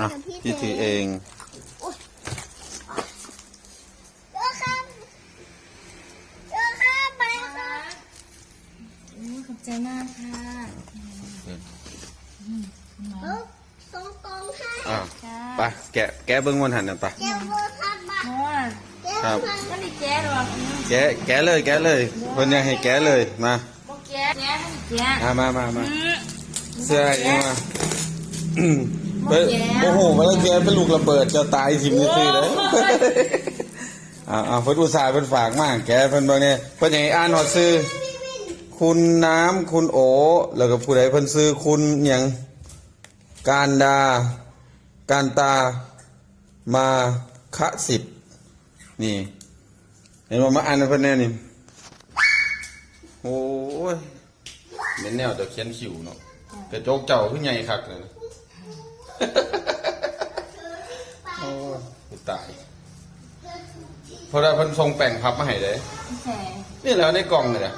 อะพี่ถือเองเจ้าข้ามเจ้าข้ามไปค่ะโอ้ยขอบใจมากค่ะเออตรงตรงๆให้อะจ้าไปแกะแกะเบิ้งวันหันน่ะไปเจ้าบัวทับมาเพราะว่าเจ้าครับมันก็ได้แก้หรอกอืมแกะแกะเลยแกะเลยเพิ่นยังให้แกะเลยมาบ่แก้แก้ให้แก้อะมามามาอืมเสื้อเองมา อืมเพิ่นโอ้โหมาแล้วแกะเป็นลูกระเบิดจะตายทิ่มนี่คือเลยอ่าอ่าเพิ่นอุตส่าห์เพิ่นฝากมากแกะเพิ่นบอกเนี่ยเพิ่นยังให้อ่านฮอดซื้อคุณน้ำคุณโอ แล้วก็ผู้ใดเพิ่นซื้อคุณหยังการดา การตามาคะสิบนี่ เห็นว่ามาอ่านให้เพิ่นแน่นี่โอ้ยเป็นแนวจะเขียนคิวเนาะกระจกเจ้าคือใหญ่คักเลยนะ โอ้ยกูตายเพราะว่าเพิ่นส่งแป้งพับมาให้เด้แสงนี่แหล้วในกล่องนี่แหละ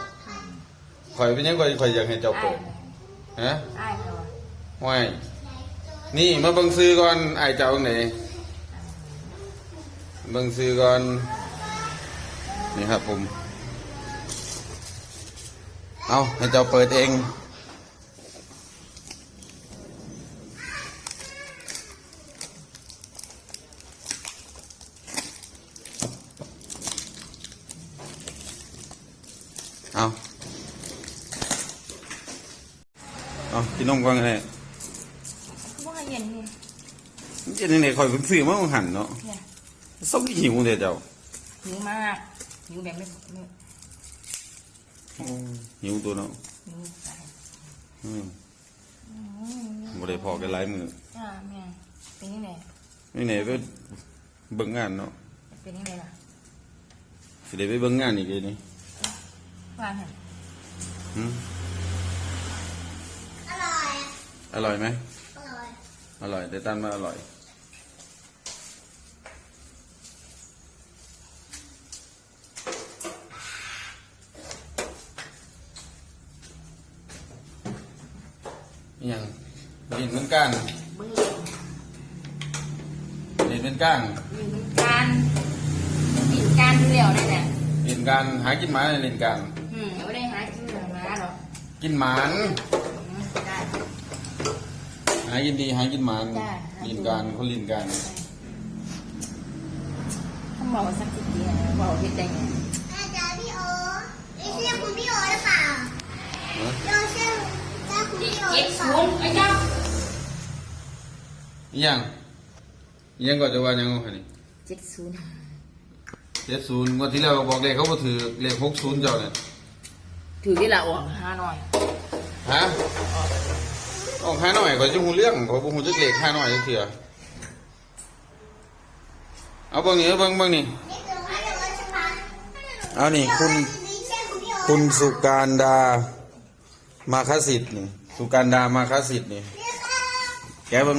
ข่อยเป็นยังข่อยข่อยอยากให้เจ้าเปิดฮะอ้ายเขาอะห้วยนี่มาเบิ่งซื้อก่อนไอ้ายเจ้าไหนเบิ่งซื้อก่อนนี่ครับผม เอาให้เจ้าเปิดเอง เอากินนมก่อนเลยบ่ให้เย็นนี่เย็นนี่ข่อยเพิ่งซื้อมาหันเนาะเนี่ยส่งหิวเด้เจ้าหิวมากหิวแบบไม่ไม่หิวตัวเนาะหิวตายอืมอืมบ่ได้พอกันหลายมือจ้าแม่เป็นยังไงนี่ไหนไปเบิ่งงานเนาะเป็นยังไงล่ะสิได้ไปเบิ่งงานอีกเลยนี่ว่าหั่นหืมอร่อย อร่อยไหมอร่อย อร่อยแต่ตันมาอร่อยอิหยังลินเป็นก้างเบิ่งเล่นลินเป็นก้างอยู่เหมือนกันกินกันอยู่แล้วนี่แหละลินการหากินหมาในลินการอืมไม่ได้หากินเหลือมาหรอกกินหมานอืมได้ หากินดีหากินหมานได้ลินการคนลินการถ้าบอกว่าสักทีเดียวบอกเฮ็ดได้ไงอาจารย์พี่โอนี่เชื่อคุณพี่โอหรือเปล่าฮะเราเชื่อเชื่อคุณพี่โอหเจ็ดรือเปศูล่านย์ไอ้เจ้าอิหยังอิหยังก็จะว่าหยังไงนี่เจ็ดศูนย์เจ็ดศูนย์วันที่แล้วบอกเลขเขาบ่ถือเลขหกศูนย์เจ้าเนี่ยถือที่ละออกห้าหน่อยฮะออก ออกห้าหน่อยก็จะหูเรื่องขอยบ่หูจักเลขห้าหน่อยจักเถื่อเอาเบิ่งนี่เอาเบิ่งเบิ่งนี่เอานี่คุณคุณสุการดามาคสิทธิ์นี่สุการดามาคสิทธิ์นี่แกเบิ่ง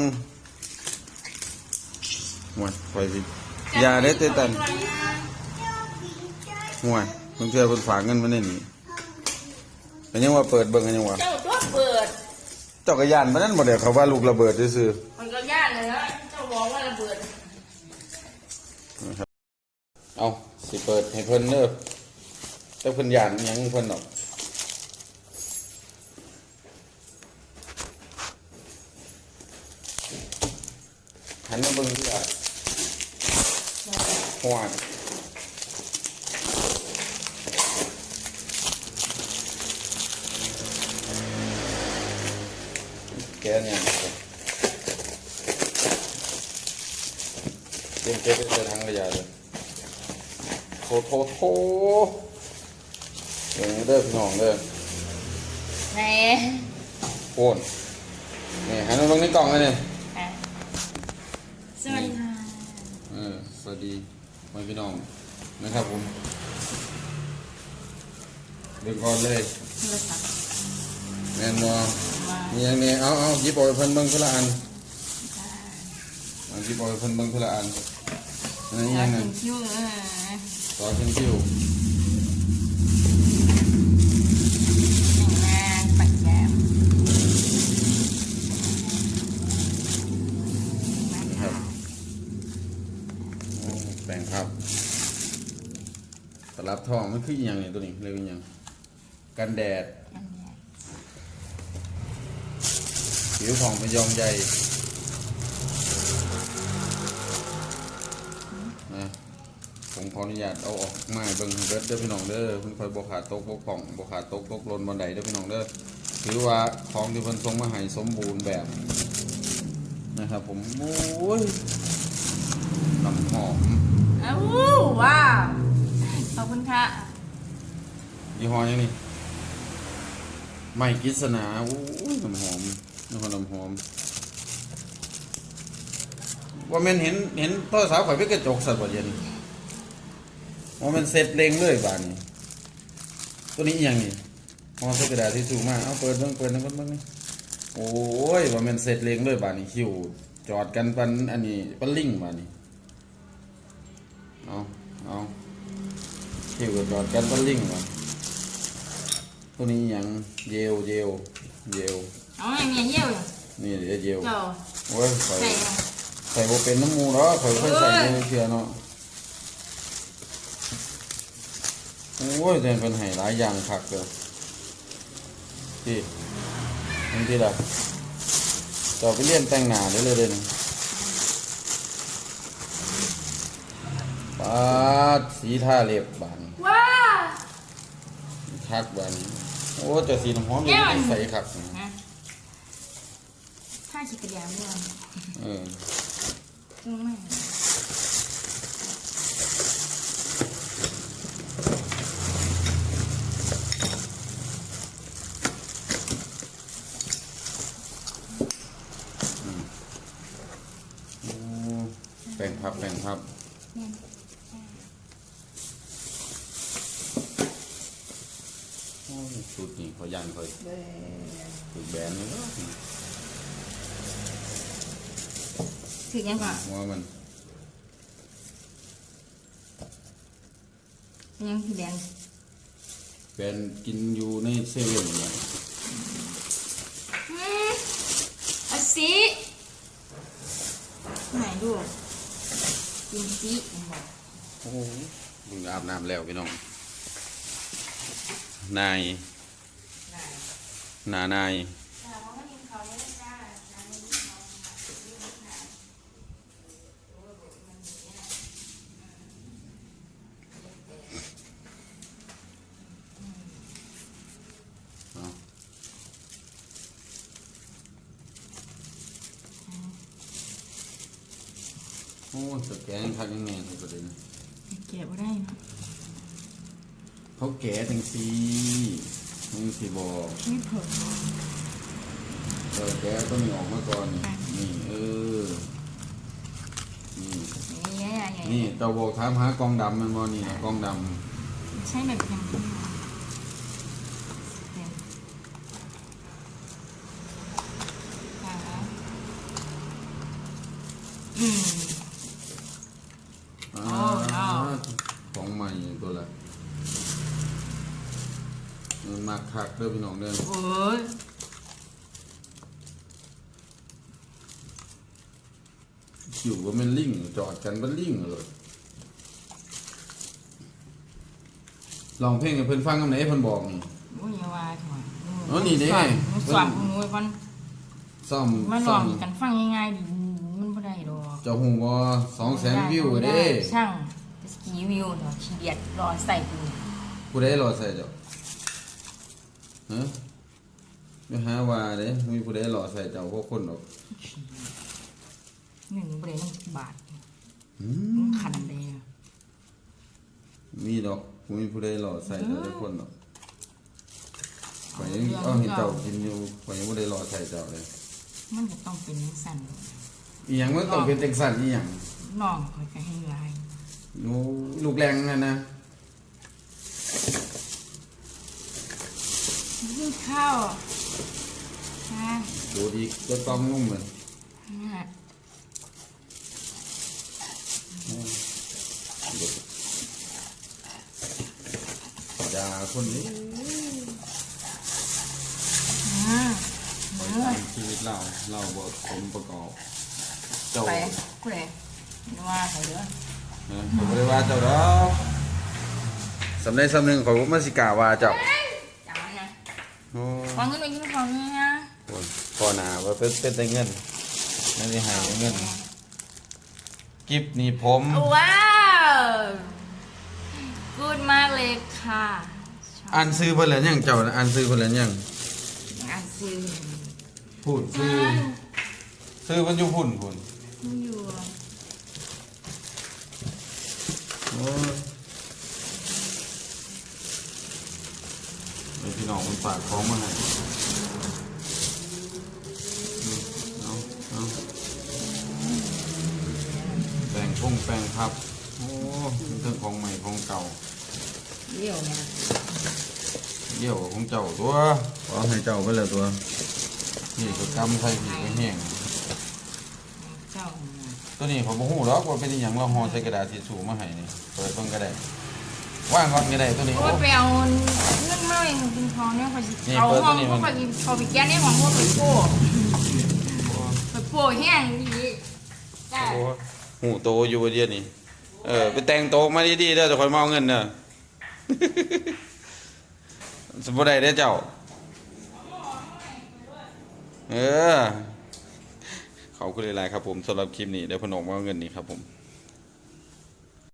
ห่วยคอยสิยาได้เตตันห่วยเพิ่นเชื่อเพิ่นฝากเงินมาในนี่เป็นยังว่าเปิดเบิ่งกันยังว่า เจ้าตัวเปิด เจ้าก็ย่านมานั่นบ่ได้เขาว่าลูกระเบิดซื่อมันก็ย่านเลยนะเจ้าบอกว่าระเบิดๆเอาสิเปิดให้เพิ่นเด้อแต่เพิ่นย่านอิหยังเพิ่นดอกหันมาเบิ่งที่ละห่วยแกเนี่ย เตรียมเก็บไปใส่ถังขยะเลยโถโถโถเดี๋ยวนี้เด้อพี่น้องเด้อไหนโอนนี่หันมาเบิ่งในกล่องเลยนี่อะสวัสดีค่ะเออสวัสดีพี่น้องนะครับผมเดึกก่อนเลยโทรศัพท์แมนบอมามีอย่างนี้เอาเอาหยิบเอาไปเพิ่นเบิ่งคนละอันเอาหยิบเอาไปเพิ่นเบิ่งคนละอัน อันนี้ยังไงต่นเอสเค็มคิ้วแรงปัดแก้มนะครับโอ้แปลงครับลับทองมันคืออย่างไงตัวนี้เรียกว่าอย่างกันแดด ผิวผ่องเป็นยองใหญ่ ผมขออนุญาตเอาออกมาให้เบิ่งให้เบิดเด้อพี่น้องเด้อเพิ่นคอยบ่ขาดตกบกพร่องบ่ขาดตกตกหล่นบ่ใดเด้อพี่น้องเด้อถือว่าของที่เพิ่นส่งมาให้สมบูรณ์แบบนะครับผมโอ้ยน้ำหอมอ้าวว้าวขอบคุณค่ะยี่ห้อหยังนี่ไม่กิษณาโอ้ยน้ำหอมน้ำหอมน้ำหอมว่าแม่นเห็นเห็นโทรศัพท์ข่อยไปกระจกสัตว์บ่เย็น ว่ามันเสร็จเร่งเลยบาดนี้ตัวนี้อหย่างนี้ห่อใส่กระดาษที่สูงมากเอาเปิดเบิ่งเปิดนะเบิ่งเบิ่งนี่โอ้ยว่ามันเสร็จเร่งเลยบาดนี้คิวจอดกันปันอันนี้ปันลิงบาดนี้เอาเอาคิวก็จอดกันปันลิงบาดตัวนี้อหย่างเยลเยลเยลเอาไงเมียเยี่ยวอยู่นี่เดี๋ยวเยลเจ้าโอ้ยใส่ใส่ใส่บ่เป็นน้ำมูเนาะข่อยค่อยใส่โอ้ยมือเชื่อเนาะ โอ้ยแต่เป็นให้หลายอย่างคักเลยที่นี่ที่ละเจ้าไปเรียนแต่งหน้าได้เลยเด่นปาดสีท่าเล็บบานว้าคักบานโอ้แต่สีน้ำหอมนี่แก้วอันใส่คักนะถ้าชิกระเดียวเนี่ยเอออืมโอ้ แป่งพับแป่งพับโอ้ยสูตรนี่เขายันเขาสูตรแบรนด์นี่เนาะถือยังก่อนว่ามันยังคือแดงแบรนด์กินอยู่ในเซเว่นเนี่ยอืมเอาสิไหนดู กินสิบอกโอ้ยมึงอาบน้ำแล้วพี่น้อง นาย นานาย โอ้ยสแกนทักยังไงทุกประเด็นเก็บไว้ได้เนาะเขาแก่จังสีมึงสิบอกนี่เผิ่เออแกต้องมีออกมาก่อนนี่นี่เออ นี่นี่ใหญ่ใหญ่นี่เตาบอกถามหากองดำมันบ่นี่นะกองดใช่แบบยังอืมำ โอ้ no ของใหม่ตัวละมันมาคัก เด้อพี่น้องเด้อโอ้ยคิวว่ามันลิงจอดกันเป็นลิงเลยลองเพลงให้เพิ่นฟังกันไหนเพิ่นบอกนี่โอ้ยอย่าว่าถอยอ๋อนี่เด้สอนมึงไว้ก่อนซ่อมมาลซ่อองมกันฟังง่ายๆดิมันบ่ได้ดอกเจ้าหูว่าสองแสนวิวเด้ช่างจะสกีวิวเนาะขี้เดียดรอใส่กูผู้ใดรอใส่เจ้า ฮะไม่หาว่าเด้มีผู้ใดรอใส่เจ้าพวกคนดอกหนึ่งบ่ได้มันบาทอืมันมขันเลยอะมีดอกบ่มีผู้ใดรอใส่เจ้าทุกคนดอกข่อยยังเอาให้เจ้ากินอยู่ข่อยยังบ่ได้รอใส่เจ้าเลย มันจะต้องเป็นจังซั่นอีหยังมันต้องเป็นจังซั่นอีหยังน้องคอยก็ให้ลายโอ้ลูกแรงนั่นนะ กินข้าวฮะดูดีก็ต้องนุ่มเลยฮะยาคนนี้อ่าไปเมื่อตามชีวิตเราเราบ่สมประกอบเจ้าไปกูเลยว่าเขาเด้อเออผมบ่ได้ว่าเจ้าดอกสำเร็จสำนึงของมาสิกล้าว่าเจ้าจังนะ โอ้วางเงินไว้กินของนี่นะยพ่อหนาว่าเป็นเป็นแต่เงินนั่นสิหายเงินกิฟนี่ผม ว้าวกูดมากเลยค่ะชอบอ่านซื้อเพิ่นแล้วยังเจ้าน่ะอ่านซื้อเพิ่นแล้วยังอ่านซื้อพูดซื้อซื้อเพิ่นอยู่พุ่นพุ่น ไม่อยู่โอ้ยเดี๋ยวพี่ น้องมันฝากของมาให้อืมเอาเอาแปลงพงแปลงพับ โอ้มันเรื่องของใหม่ของเก่าเดี๋ยวเนี่ยเดี่ยวของเจ้าตัวขอให้เจ้าไปเลยตัวนี่ก็กำใส่ผีก็แห้งเจ้าเนี่ยตัวนี้ผมบ่ฮู้หรอกว่าเป็นอหย่างเราห่อใส่กระดาษทิชชู่มาให้นี่เปิดเบิ่งก็ได้ ว่างก่อนก็ได้ตัวนี้โอ้โอ้ยไปเอาเงินมาเลยกินของเนี่ยเขาสินี่เขาเปิดห้ตัอวงนี้มัเขานไปเขาไปแก้ในห้องว่าไปโป้ไปโป้แห้งดีจ้าโอ้หูโตอยู่เดียวนี่ เออไปแต่งโตะมาดีๆเด้อจะคอยมาเอาเงินเด้อ สมบ่ได้เด้อเจ้า เออขอบคุณหลายๆครับผมสำหรับคลิปนี้เดี๋ยวเพนออกมาเอาเงินนี่ครับผม